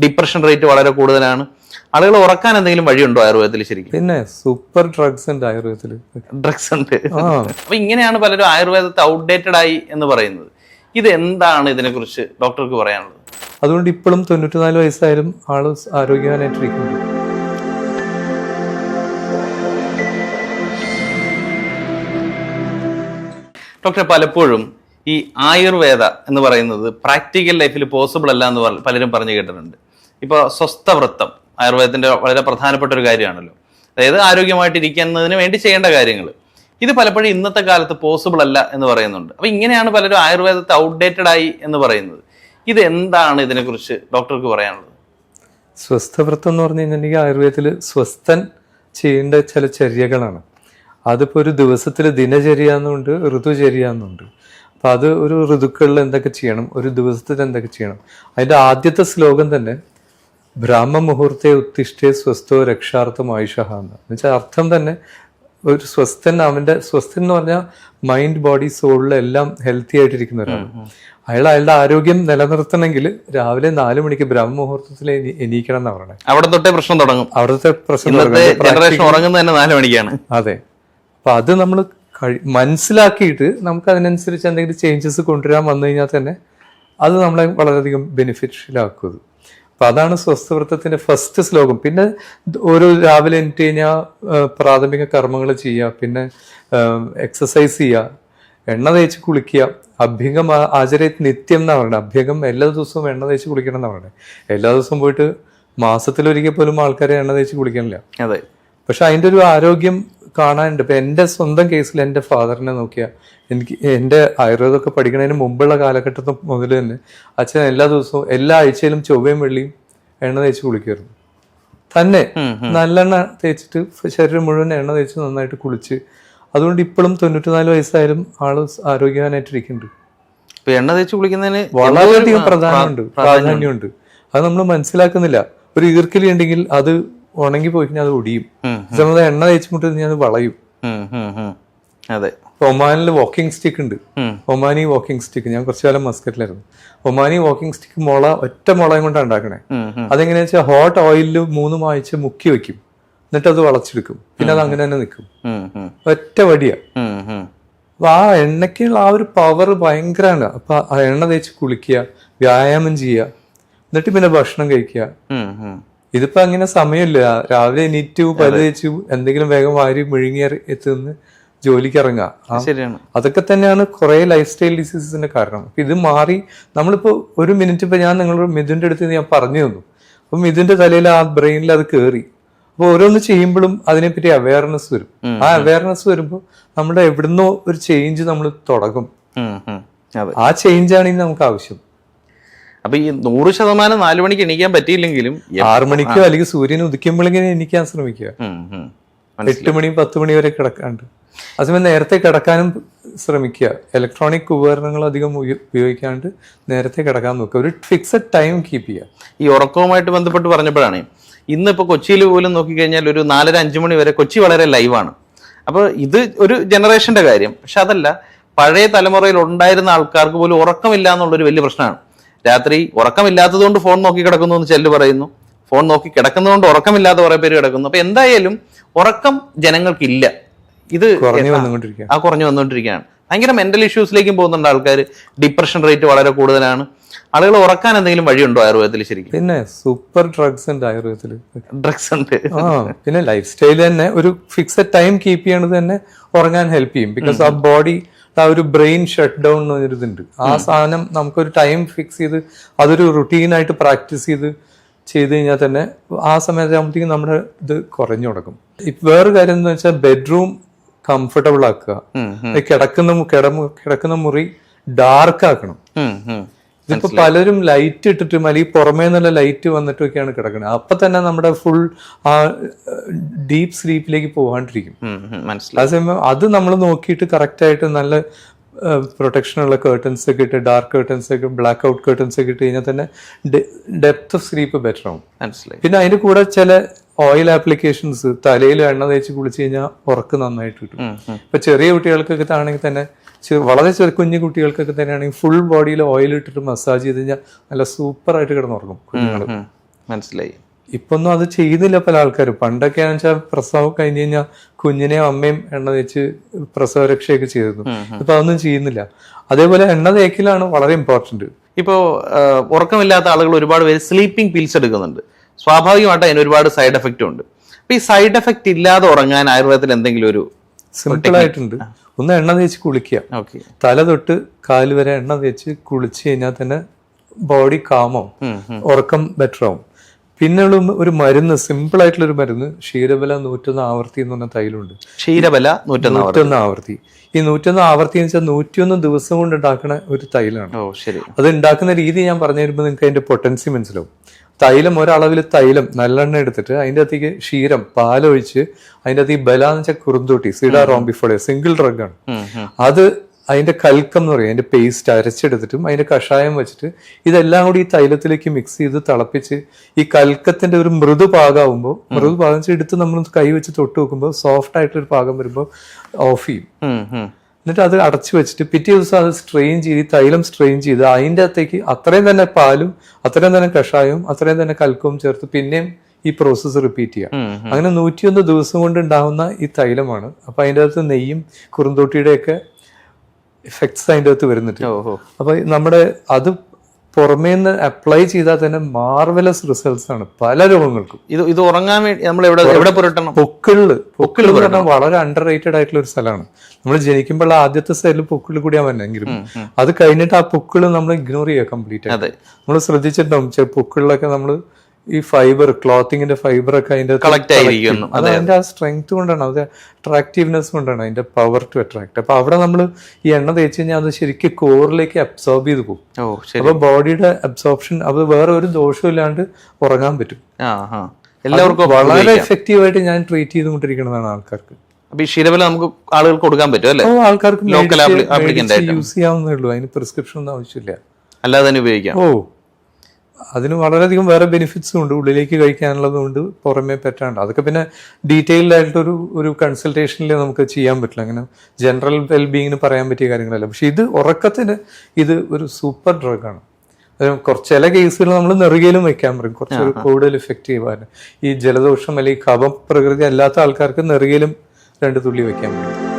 Depression rate വളരെ കൂടുതലാണ്. ആളുകൾ ഉറക്കാൻ എന്തെങ്കിലും വഴിയുണ്ടോ ആയുർവേദത്തിൽ ശരിക്കും? പിന്നെ സൂപ്പർ ഡ്രഗ്സ് ഉണ്ട് ആയുർവേദത്തിൽ. ഡ്രഗ്സ് ഉണ്ട്. അപ്പൊ ഇങ്ങനെയാണ് പലരും ആയുർവേദത്തെ ഔട്ട്ഡേറ്റഡ് ആയി എന്ന് പറയുന്നത്. ഇത് എന്താണ് ഇതിനെക്കുറിച്ച് ഡോക്ടർക്ക് പറയാനുള്ളത്? അതുകൊണ്ട് ഇപ്പോഴും തൊണ്ണൂറ്റിനാല് വയസ്സായാലും ആൾ ആരോഗ്യവാനായിട്ടിരിക്കുന്നു ഡോക്ടർ പലപ്പോഴും ഈ ആയുർവേദ എന്ന് പറയുന്നത് പ്രാക്ടിക്കൽ ലൈഫിൽ പോസിബിൾ അല്ല എന്ന് പലരും പറഞ്ഞു കേട്ടിട്ടുണ്ട്. ഇപ്പോൾ സ്വസ്ഥവൃത്തം ആയുർവേദത്തിന്റെ വളരെ പ്രധാനപ്പെട്ട ഒരു കാര്യമാണല്ലോ. അതായത് ആരോഗ്യമായിട്ടിരിക്കുന്നതിന് വേണ്ടി ചെയ്യേണ്ട കാര്യങ്ങൾ ഇത് പലപ്പോഴും ഇന്നത്തെ കാലത്ത് പോസിബിൾ അല്ല എന്ന് പറയുന്നുണ്ട്. അപ്പൊ ഇങ്ങനെയാണ് പലരും ആയുർവേദത്തെ ഔട്ട്ഡേറ്റഡ് ആയി എന്ന് പറയുന്നത്. ഇത് എന്താണ് ഇതിനെക്കുറിച്ച് ഡോക്ടർക്ക് പറയാനുള്ളത്? സ്വസ്ഥവൃത്തം എന്ന് പറഞ്ഞു കഴിഞ്ഞിട്ടുണ്ടെങ്കിൽ ആയുർവേദത്തിൽ സ്വസ്ഥൻ ചെയ്യേണ്ട ചില ചര്യകളാണ്. അതിപ്പോൾ ഒരു ദിവസത്തിൽ ദിനചര്യ എന്നുണ്ട് ഋതുചര്യ എന്നുണ്ട് അപ്പം അത് ഒരു ഋതുക്കളിൽ എന്തൊക്കെ ചെയ്യണം ഒരു ദിവസത്തിൽ എന്തൊക്കെ ചെയ്യണം. അതിന്റെ ആദ്യത്തെ ശ്ലോകം തന്നെ ബ്രാഹ്മ മുഹൂർത്തെ ഉത്തിഷ്ഠേ സ്വസ്ഥോ രക്ഷാർത്ഥം ആയുഷഹ എന്ന്. വെച്ചാൽ അർത്ഥം തന്നെ ഒരു സ്വസ്ഥൻ അവന്റെ സ്വസ്ഥൻ എന്ന് പറഞ്ഞാൽ മൈൻഡ് ബോഡി സോളിലെല്ലാം ഹെൽത്തി ആയിട്ടിരിക്കുന്ന ഒരാൾ അയാൾ അയാളുടെ ആരോഗ്യം നിലനിർത്തണമെങ്കിൽ രാവിലെ നാല് മണിക്ക് ബ്രഹ്മമുഹൂർത്തത്തിൽ എണീ- എണീക്കണം എന്നാ പറയണേ. അവിടെ തൊട്ടേ പ്രശ്നം തുടങ്ങും. അവിടുത്തെ പ്രശ്നം ഉറങ്ങുന്നത് തന്നെ നാല് മണിക്കാണ്. അതെ. അപ്പൊ അത് നമ്മൾ മനസ്സിലാക്കിയിട്ട് നമുക്ക് അതിനനുസരിച്ച് എന്തെങ്കിലും ചേഞ്ചസ് കൊണ്ടുവരാൻ വന്നു കഴിഞ്ഞാൽ തന്നെ അത് നമ്മളെ വളരെയധികം ബെനിഫിഷ്യൽ ആക്കും അത്. അപ്പൊ അതാണ് സ്വസ്ഥവൃത്തത്തിന്റെ ഫസ്റ്റ് ശ്ലോകം. പിന്നെ ഒരു രാവിലെ എനിക്ക് കഴിഞ്ഞാൽ പ്രാഥമിക കർമ്മങ്ങൾ ചെയ്യുക പിന്നെ എക്സസൈസ് ചെയ്യുക എണ്ണ തേച്ച് കുളിക്കുക അഭ്യംഗം ആചരയത് നിത്യം എന്നാണ് പറയുന്നത് അഭ്യംഗം എല്ലാ ദിവസവും എണ്ണ തേച്ച് കുളിക്കണം എന്നാണ് പറയുന്നത് എല്ലാ ദിവസവും പോയിട്ട് മാസത്തിലൊരിക്കൽ പോലും ആൾക്കാരെ എണ്ണ തേച്ച് കുളിക്കണില്ല. അതെ. പക്ഷെ അതിന്റെ ഒരു ആരോഗ്യം കാണാനുണ്ട്. ഇപ്പൊ എന്റെ സ്വന്തം കേസിൽ എന്റെ ഫാദറിനെ നോക്കിയാൽ എനിക്ക് എന്റെ ആയുർവേദമൊക്കെ പഠിക്കുന്നതിന് മുമ്പുള്ള കാലഘട്ടത്തിൽ മുതൽ തന്നെ അച്ഛൻ എല്ലാ ദിവസവും എല്ലാ ആഴ്ചയിലും ചൊവ്വയും വെള്ളിയും എണ്ണ തേച്ച് കുളിക്കുമായിരുന്നു. തന്നെ നല്ലെണ്ണ തേച്ചിട്ട് ശരീരം മുഴുവൻ എണ്ണ തേച്ച് നന്നായിട്ട് കുളിച്ച്. അതുകൊണ്ട് ഇപ്പോഴും തൊണ്ണൂറ്റിനാല് വയസ്സായാലും ആൾ ആരോഗ്യവാനായിട്ടിരിക്കുന്നുണ്ട്. ഇപ്പൊ എണ്ണ തേച്ച് കുളിക്കുന്നതിന് വളരെയധികം പ്രധാനമുണ്ട് പ്രാധാന്യമുണ്ട്. പ്രാ- പ്രാധാന്യമുണ്ട്. അത് നമ്മൾ മനസ്സിലാക്കുന്നില്ല. ഒരു ഈർക്കലി ഉണ്ടെങ്കിൽ അത് ഉണങ്ങി പോയി കഴിഞ്ഞാൽ അത് ഒടിയും. നമ്മൾ എണ്ണ തേച്ച് മുട്ടി കഴിഞ്ഞാൽ അത് വളയും. അതെ. ഒമാനിൽ വാക്കിംഗ് സ്റ്റിക്ക് ഉണ്ട്. ഒമാനി വാക്കിംഗ് സ്റ്റിക്ക് ഞാൻ കുറച്ചു കാലം മസ്കറ്റിലായിരുന്നു. ഒമാനി വാക്കിംഗ് സ്റ്റിക്ക് മുള ഒറ്റ മുളയും കൊണ്ടാണ് ഉണ്ടാക്കണേ. അതെങ്ങനെയാ വെച്ചാൽ ഹോട്ട് ഓയിലിൽ മൂന്ന് ആഴ്ച മുക്കി വെക്കും. എന്നിട്ട് അത് വളച്ചെടുക്കും. പിന്നെ അത് അങ്ങനെ തന്നെ നിൽക്കും ഒറ്റ വടിയാ. അപ്പൊ ആ എണ്ണയ്ക്കുള്ള ആ ഒരു പവർ ഭയങ്കരമാണ് അപ്പൊ ആ എണ്ണ തേച്ച് കുളിക്കുക വ്യായാമം ചെയ്യുക എന്നിട്ട് പിന്നെ ഭക്ഷണം കഴിക്കുക. ഇതിപ്പോ അങ്ങനെ സമയമില്ല. രാവിലെ എണീറ്റു തേച്ചു എന്തെങ്കിലും വേഗം വാരി മുഴുങ്ങി എത്തുന്ന ജോലിക്ക് ഇറങ്ങുക ശരിയാണ്. അതൊക്കെ തന്നെയാണ് കുറെ ലൈഫ് സ്റ്റൈൽ ഡിസീസസിന്റെ കാരണം. അപ്പൊ ഇത് മാറി നമ്മളിപ്പോ ഒരു മിനിറ്റ് ഇപ്പൊ ഞാൻ നിങ്ങളോട് മിഥുന്റെ അടുത്ത് ഞാൻ പറഞ്ഞു തന്നു. അപ്പൊ മിഥുന്റെ തലയിൽ ആ ബ്രെയിനിൽ അത് കയറി അപ്പൊ ഓരോന്ന് ചെയ്യുമ്പോഴും അതിനെപ്പറ്റി അവയർനെസ് വരും. ആ അവയർനെസ് വരുമ്പോൾ നമ്മുടെ എവിടുന്നോ ഒരു ചേഞ്ച് നമ്മൾ തുടങ്ങും. ആ ചേഞ്ചാണ് ഇനി നമുക്ക് ആവശ്യം. അപ്പൊ ഈ നൂറ് ശതമാനം നാലു മണിക്ക് എണീക്കാൻ പറ്റിയില്ലെങ്കിലും ആറു മണിക്കോ അല്ലെങ്കിൽ സൂര്യൻ ഉദിക്കുമ്പോഴെങ്കിലും എണീക്കാൻ ശ്രമിക്കുക. എട്ട് മണി പത്ത് മണി വരെ കിടക്കാണ്ട്. അതേസമയം നേരത്തെ കിടക്കാനും ശ്രമിക്കുക. ഇലക്ട്രോണിക് ഉപകരണങ്ങൾ അധികം ഉപയോ- ഉപയോഗിക്കാണ്ട് നേരത്തെ കിടക്കാൻ നോക്കുക. ഒരു ഫിക്സഡ് ടൈം കീപ്പ് ചെയ്യുക. ഈ ഉറക്കവുമായിട്ട് ബന്ധപ്പെട്ട് പറഞ്ഞപ്പോഴാണ് ഇന്നിപ്പോ കൊച്ചിയിൽ പോലും നോക്കിക്കഴിഞ്ഞാൽ ഒരു നാലര അഞ്ചു മണി വരെ കൊച്ചി വളരെ ലൈവാണ് അപ്പോൾ ഇത് ഒരു ജനറേഷന്റെ കാര്യം. പക്ഷെ അതല്ല പഴയ തലമുറയിൽ ഉണ്ടായിരുന്ന ആൾക്കാർക്ക് പോലും ഉറക്കമില്ല എന്നുള്ളൊരു വലിയ പ്രശ്നമാണ്. രാത്രി ഉറക്കമില്ലാത്തതുകൊണ്ട് ഫോൺ നോക്കി കിടക്കുന്നു എന്ന് ചെല്ല് പറയുന്നു. ഫോൺ നോക്കി കിടക്കുന്നതുകൊണ്ട് ഉറക്കമില്ലാത്ത കുറെ പേര് കിടക്കുന്നു. അപ്പൊ എന്തായാലും ഉറക്കം ജനങ്ങൾക്കില്ല. ഇത് ആ കുറഞ്ഞു വന്നുകൊണ്ടിരിക്കുകയാണ്. ഭയങ്കര മെന്റൽ ഇഷ്യൂസിലേക്കും പോകുന്നുണ്ട് ആൾക്കാർ. ഡിപ്രഷൻ റേറ്റ് വളരെ കൂടുതലാണ്. ആളുകൾ ഉറക്കാൻ എന്തെങ്കിലും വഴിയുണ്ടോ ആയുർവേദത്തിൽ ശരിക്കും? പിന്നെ സൂപ്പർ ഡ്രഗ്സ് ഉണ്ട് ആയുർവേദത്തിൽ. ഡ്രഗ്സ് ഉണ്ട്. പിന്നെ ലൈഫ് സ്റ്റൈൽ തന്നെ ഒരു ഫിക്സഡ് ടൈം കീപ്പ് ചെയ്യണത് തന്നെ ഉറങ്ങാൻ ഹെൽപ്പ് ചെയ്യും. ബിക്കോസ് ആ ബോഡി ആ ഒരു ബ്രെയിൻ ഷട്ട് ഡൗൺ എന്ന് പറഞ്ഞൊരു ആ സാധനം നമുക്കൊരു ടൈം ഫിക്സ് ചെയ്ത് അതൊരു റുട്ടീനായിട്ട് പ്രാക്ടീസ് ചെയ്ത് ചെയ്ത് കഴിഞ്ഞാൽ തന്നെ ആ സമയത്താകുമ്പോഴത്തേക്കും നമ്മുടെ ഇത് കുറഞ്ഞു തുടങ്ങും. വേറൊരു കാര്യം എന്ന് വെച്ചാൽ ബെഡ്റൂം കംഫർട്ടബിൾ ആക്കുക. കിടക്കുന്ന കിടക്കുന്ന മുറി ഡാർക്ക് ആക്കണം. ഇതിപ്പോ പലരും ലൈറ്റ് ഇട്ടിട്ടും അല്ലെങ്കിൽ പുറമേ നിന്നുള്ള ലൈറ്റ് വന്നിട്ടൊക്കെയാണ് കിടക്കുന്നത് അപ്പൊ തന്നെ നമ്മുടെ ഫുൾ ആ ഡീപ്പ് സ്ലീപ്പിലേക്ക് പോകാണ്ടിരിക്കും അതേസമയം അത് നമ്മൾ നോക്കിയിട്ട് കറക്റ്റ് ആയിട്ട് നല്ല പ്രൊട്ടക്ഷൻ ഉള്ള കേർട്ടൻസ് ഒക്കെ ഇട്ട് ഡാർക്ക് കേർട്ടൻസ് ഒക്കെ ബ്ലാക്ക് ഔട്ട് കേർട്ടൻസ് ഒക്കെ ഇട്ട് കഴിഞ്ഞാൽ തന്നെ ഡെപ്ത് ഓഫ് സ്ലീപ്പ് ബെറ്റർ ആവും. മനസ്സിലായി. പിന്നെ അതിന്റെ കൂടെ ചില ഓയിൽ ആപ്ലിക്കേഷൻസ് തലയിൽ എണ്ണ തേച്ച് കുളിച്ച് കഴിഞ്ഞാൽ ഉറക്ക് നന്നായിട്ട് കിട്ടും. ഇപ്പൊ ചെറിയ കുട്ടികൾക്കൊക്കെ ആണെങ്കിൽ തന്നെ വളരെ ചെറു കുഞ്ഞു കുട്ടികൾക്കൊക്കെ തന്നെയാണെങ്കിൽ ഫുൾ ബോഡിയിൽ ഓയിൽ ഇട്ടിട്ട് മസാജ് ചെയ്ത് കഴിഞ്ഞാൽ നല്ല സൂപ്പർ ആയിട്ട് കിടന്നുറങ്ങും കുഞ്ഞുങ്ങൾ മനസ്സിലായി മനസ്സിലായി. ഇപ്പൊന്നും അത് ചെയ്യുന്നില്ല പല ആൾക്കാരും. പണ്ടൊക്കെ വെച്ചാൽ പ്രസവം കഴിഞ്ഞ് കഴിഞ്ഞാൽ കുഞ്ഞിനെയും അമ്മയും എണ്ണ തേച്ച് പ്രസവരക്ഷയൊക്കെ ചെയ്തിരുന്നു. ഇപ്പൊ അതൊന്നും ചെയ്യുന്നില്ല. അതേപോലെ എണ്ണ തേക്കിലാണ് വളരെ ഇമ്പോർട്ടന്റ് ഇപ്പോ ഉറക്കമില്ലാത്ത ആളുകൾ ഒരുപാട് പേര് സ്ലീപ്പിംഗ് പിൽസ് എടുക്കുന്നുണ്ട്. സ്വാഭാവികമായിട്ട് അതിന് ഒരുപാട് സൈഡ് എഫക്റ്റ് ഉണ്ട്. അപ്പൊ ഈ സൈഡ് എഫക്റ്റ് ഇല്ലാതെ ഉറങ്ങാൻ ആയുർവേദത്തിൽ എന്തെങ്കിലും ഒരു സിമ്പിൾ ആയിട്ടുണ്ട്. ഒന്ന് എണ്ണ തേച്ച് കുളിക്കുക. ഓക്കെ. തല തൊട്ട് കാൽ വരെ എണ്ണ തേച്ച് കുളിച്ച് കഴിഞ്ഞാൽ തന്നെ ബോഡി കാമാവും ഉറക്കം ബെറ്റർ ആവും. പിന്നെയുള്ള ഒരു മരുന്ന് സിമ്പിൾ ആയിട്ടുള്ള ഒരു മരുന്ന് ക്ഷീരബല നൂറ്റൊന്ന് ആവർത്തി എന്ന് പറഞ്ഞ തൈലുണ്ട്. ക്ഷീരബല നൂറ്റൊന്നാം ആവർത്തി. ഈ നൂറ്റൊന്ന് ആവർത്തി എന്ന് വെച്ചാൽ നൂറ്റിയൊന്ന് ദിവസം കൊണ്ട് ഉണ്ടാക്കുന്ന ഒരു തൈലാണ്. അത് ഉണ്ടാക്കുന്ന രീതി ഞാൻ പറഞ്ഞു തരുമ്പോൾ നിങ്ങൾക്ക് അതിന്റെ പൊട്ടൻസി മനസ്സിലാവും. തൈലം ഒരളവിൽ തൈലം നല്ലെണ്ണ എടുത്തിട്ട് അതിന്റെ അകത്തേക്ക് ക്ഷീരം പാലൊഴിച്ച് അതിന്റെ അകത്ത് ഈ ബല എന്ന് വെച്ചാൽ കുറുന്തോട്ടി സീഡാ റോംബിഫോളിയ സിംഗിൾ ഡ്രഗ് ആണ് ഉം, ഉം. അത് അതിന്റെ കൽക്കം എന്ന് പറയും അതിന്റെ പേസ്റ്റ് അരച്ചെടുത്തിട്ടും അതിന്റെ കഷായം വെച്ചിട്ട് ഇതെല്ലാം കൂടി ഈ തൈലത്തിലേക്ക് മിക്സ് ചെയ്ത് തിളപ്പിച്ച് ഈ കൽക്കത്തിന്റെ ഒരു മൃദു പാകാവുമ്പോൾ മൃദു പാകം എടുത്ത് നമ്മൾ കൈ വെച്ച് തൊട്ട് നോക്കുമ്പോൾ സോഫ്റ്റ് ആയിട്ടൊരു പാകം വരുമ്പോൾ ഓഫ് ചെയ്യും. എന്നിട്ട് അത് അടച്ചു വെച്ചിട്ട് പിറ്റേ ദിവസം അത് സ്ട്രെയിൻ ചെയ്ത് തൈലം സ്ട്രെയിൻ ചെയ്ത് അതിന്റെ അകത്തേക്ക് അത്രയും തന്നെ പാലും അത്രയും തന്നെ കഷായവും അത്രയും തന്നെ കൽക്കവും ചേർത്ത് പിന്നെയും ഈ പ്രോസസ്സ് റിപ്പീറ്റ് ചെയ്യാം അങ്ങനെ നൂറ്റിയൊന്ന് ദിവസം കൊണ്ട് ഉണ്ടാകുന്ന ഈ തൈലമാണ്. അപ്പൊ അതിന്റെ അകത്ത് നെയ്യും കുറുന്തോട്ടിയുടെയൊക്കെ എഫക്ട്സ് അതിന്റെ അകത്ത് വരുന്നുണ്ട്. അപ്പൊ നമ്മുടെ അത് പുറമേ നിന്ന് അപ്ലൈ ചെയ്താൽ തന്നെ മാർവലസ് റിസൾട്ട്സ് ആണ് പല രോഗങ്ങൾക്കും. ഇത് ഇത് ഉറങ്ങാൻ വേണ്ടി നമ്മൾ എവിടെ എവിടെ പുരട്ടണം? പൊക്കിളിൽ പൊക്കിൾ പുരട്ടണം. പറഞ്ഞാൽ വളരെ അണ്ടർ റേറ്റഡ് ആയിട്ടുള്ള ഒരു സ്ഥലമാണ്. നമ്മൾ ജനിക്കുമ്പോൾ ആദ്യത്തെ സ്ഥലം പൊക്കിൾ കൂടിയാ വന്നെങ്കിലും അത് കഴിഞ്ഞിട്ട് ആ പൊക്കിൾ നമ്മൾ ഇഗ്നോർ ചെയ്യുക കംപ്ലീറ്റ് നമ്മൾ ശ്രദ്ധിച്ചിട്ടുണ്ടാവും പൊക്കിളിലൊക്കെ നമ്മൾ ഈ ഫൈബർ ക്ലോത്തിങ്ങിന്റെ ഫൈബർ ഒക്കെ അതിന്റെ കളക്ട് ആയിരിക്കുന്നു. അത് അതിന്റെ ആ സ്ട്രെങ്ത് കൊണ്ടാണ് അതിന്റെ അട്രാക്റ്റീവ്നെസ് കൊണ്ടാണ് അതിന്റെ പവർ ടു അട്രാക്ട് അപ്പൊ അവിടെ നമ്മൾ ഈ എണ്ണ തേച്ച് കഴിഞ്ഞാൽ അത് ശരിക്കും കോറിലേക്ക് അബ്സോർബ് ചെയ്ത് പോകും. അപ്പൊ ബോഡിയുടെ അബ്സോർപ്ഷൻ അത് വേറെ ഒരു ദോഷവും ഇല്ലാണ്ട് ഉറങ്ങാൻ പറ്റും. എല്ലാവർക്കും വളരെ എഫക്റ്റീവ് ആയിട്ട് ഞാൻ ട്രീറ്റ് ചെയ്തുകൊണ്ടിരിക്കുന്നതാണ് ആൾക്കാർക്ക്. അപ്പൊ ഈ നമുക്ക് ആളുകൾക്ക് കൊടുക്കാൻ പറ്റും അല്ലേ? ആൾക്കാർക്ക് യൂസ് ചെയ്യാവുന്നേ ഉള്ളൂ. അതിന് പ്രിസ്ക്രിപ്ഷൻ ഒന്നും ആവശ്യമില്ല. അല്ലാതെ തന്നെ ഉപയോഗിക്കാം. ഓ. അതിന് വളരെയധികം വേറെ ബെനിഫിറ്റ്സും ഉണ്ട്. ഉള്ളിലേക്ക് കഴിക്കാനുള്ളതുകൊണ്ട് പുറമേ പറ്റാണ്ട്. അതൊക്കെ പിന്നെ ഡീറ്റെയിൽഡ് ആയിട്ടൊരു ഒരു കൺസൾട്ടേഷനിൽ നമുക്ക് ചെയ്യാൻ പറ്റില്ല. അങ്ങനെ ജനറൽ വെൽബീങ്ങിന് പറയാൻ പറ്റിയ കാര്യങ്ങളല്ല. പക്ഷെ ഇത് ഉറക്കത്തിന് ഇത് ഒരു സൂപ്പർ ഡ്രഗാണ് കുറച്ച് ചില കേസുകൾ നമ്മൾ നെറുകയിലും വെക്കാൻ പറയും. കുറച്ചൊരു കൂടുതൽ ഇഫക്റ്റീവ് ആണ് ഈ ജലദോഷം അല്ലെങ്കിൽ കഫം പ്രകൃതി അല്ലാത്ത ആൾക്കാർക്ക് നെറുകയിലും രണ്ട് തുള്ളി വെക്കാൻ പറ്റും.